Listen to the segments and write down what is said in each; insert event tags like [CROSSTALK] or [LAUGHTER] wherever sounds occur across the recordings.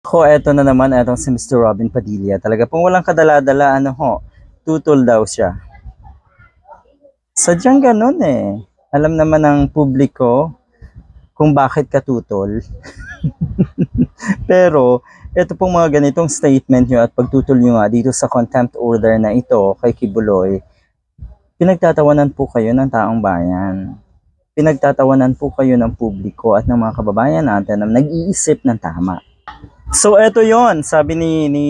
Ko, eto na naman, etong si Mr. Robin Padilla. Talaga pong walang kadala-dala, ano ho, tutol daw siya. Sadyang ganun eh. Alam naman ng publiko kung bakit katutol. [LAUGHS] Pero, ito pong mga ganitong statement nyo at pagtutol nyo nga dito sa contempt order na ito kay Kibuloy, pinagtatawanan po kayo ng taong bayan. Pinagtatawanan po kayo ng publiko at ng mga kababayan natin na nag-iisip ng tama. So eto yon sabi ni, ni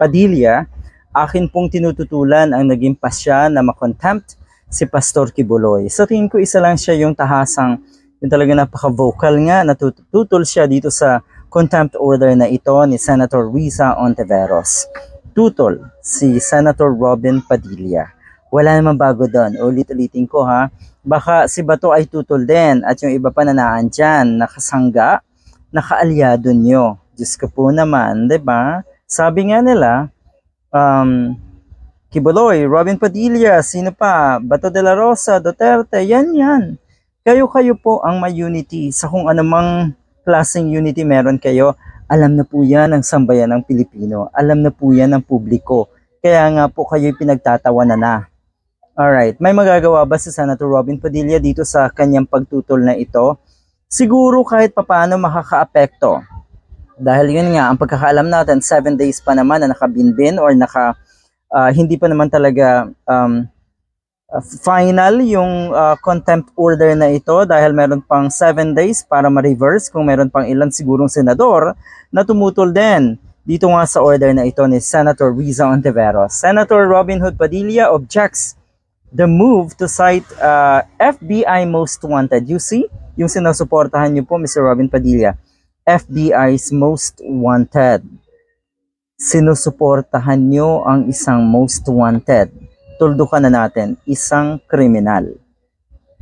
Padilla, akin pong tinututulan ang naging pasya na makontempt si Pastor Kibuloy. Sa tingin ko isa lang siya yung tahasang, yung talaga napaka-vocal nga, natututol siya dito sa contempt order na ito ni Senator Riza Ontiveros. Tutol si Senator Robin Padilla. Wala namang bago doon. Ulit-ulitin ko ha. Baka si Bato ay tutol din at yung iba pa na naandyan, nakasangga, nakaalyado nyo. Diyos ko po naman, ba? Sabi nga nila, um, Kibuloy, Robin Padilla, sino pa? Bato de la Rosa, Duterte, yan yan. Kayo-kayo po ang may unity sa kung anumang klaseng unity meron kayo. Alam na po yan ng sambayan ng Pilipino. Alam na po yan ng publiko. Kaya nga po kayo pinagtatawanan na. Alright, may magagawa ba si Senator Robin Padilla dito sa kanyang pagtutol na ito? Siguro kahit papano makakaapekto. Dahil yun nga, ang pagkakaalam natin, 7 days pa naman na nakabinbin or naka, ah, hindi pa naman talaga um, uh, final yung uh, contempt order na ito dahil meron pang 7 days para ma-reverse kung meron pang ilan sigurong senador na tumutol din dito nga sa order na ito ni Senator Riza Ontiveros. Senator Robin Hood Padilla objects the move to cite uh, FBI Most Wanted. You see, yung sinusuportahan niyo po, Mr. Robin Padilla, FBI's Most Wanted. Sinusuportahan niyo ang isang Most Wanted. Tuldukan na natin, isang kriminal.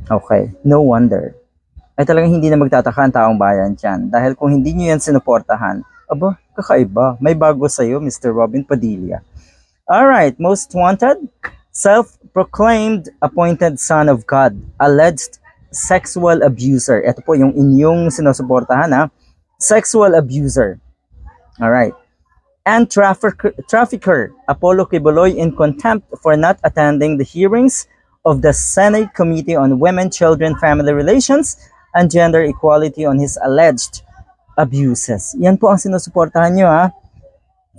Okay, no wonder. Ay talagang hindi na magtataka ang taong bayan dyan. Dahil kung hindi niyo yan sinuportahan, aba, kakaiba. May bago sa'yo, Mr. Robin Padilla. Alright, most wanted, self-proclaimed appointed son of God, alleged sexual abuser. Ito po yung inyong sinusuportahan ha. Sexual abuser. Alright. And trafficker, trafficker Apollo Kibuloy in contempt for not attending the hearings of the Senate Committee on Women, Children, Family Relations, and Gender Equality on his alleged abuses. Yan po ang sinusuportahan nyo ha.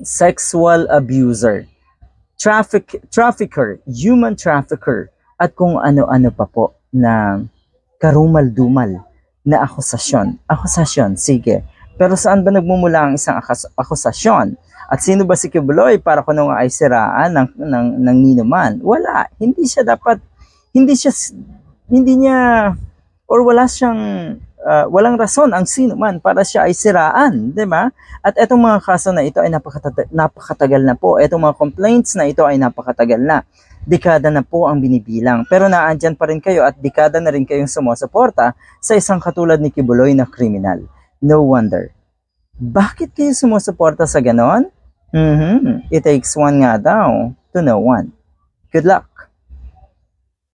Sexual abuser traffic trafficker, human trafficker, at kung ano-ano pa po na karumal-dumal na akusasyon. Akusasyon, sige. Pero saan ba nagmumula ang isang akas- akusasyon? At sino ba si Kibuloy para kung ay siraan ng, ng, ng ninuman? Wala. Hindi siya dapat, hindi siya, hindi niya, or wala siyang, uh, walang rason ang sino man para siya ay siraan, di ba? At etong mga kaso na ito ay napakatagal, napakatagal na po. Etong mga complaints na ito ay napakatagal na. Dekada na po ang binibilang. Pero naandyan pa rin kayo at dekada na rin kayong sumusuporta sa isang katulad ni Kibuloy na kriminal. No wonder. Bakit kayo sumusuporta sa ganon? Mhm. It takes one nga daw to know one. Good luck.